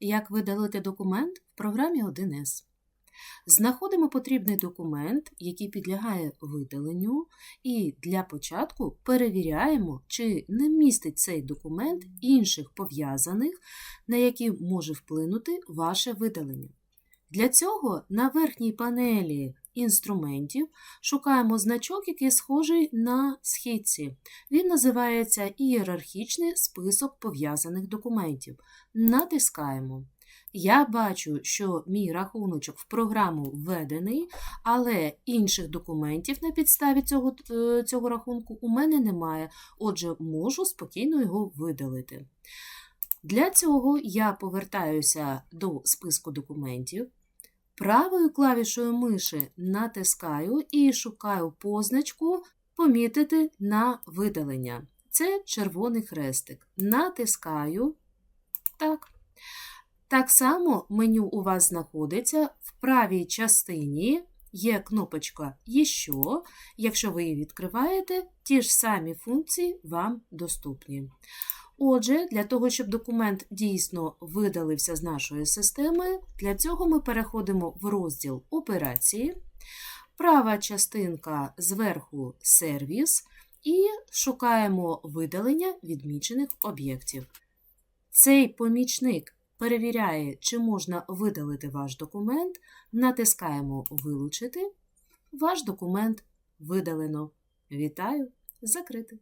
як видалити документ в програмі 1С. Знаходимо потрібний документ, який підлягає видаленню, і для початку перевіряємо, чи не містить цей документ інших пов'язаних, на які може вплинути ваше видалення. Для цього на верхній панелі інструментів шукаємо значок, який схожий на східці. Він називається ієрархічний список пов'язаних документів. Натискаємо. Я бачу, що мій рахуночок в програму введений, але інших документів на підставі цього, е, цього рахунку у мене немає, отже, можу спокійно його видалити. Для цього я повертаюся до списку документів. Правою клавішою миші натискаю і шукаю позначку Помітити на видалення. Це червоний хрестик. Натискаю так. Так само меню у вас знаходиться в правій частині. Є кнопочка «Ще». Якщо ви її відкриваєте, ті ж самі функції вам доступні. Отже, для того, щоб документ дійсно видалився з нашої системи, для цього ми переходимо в розділ Операції, права частинка зверху Сервіс і шукаємо видалення відмічених об'єктів. Цей помічник перевіряє, чи можна видалити ваш документ, натискаємо Вилучити. Ваш документ видалено. Вітаю! Закрити.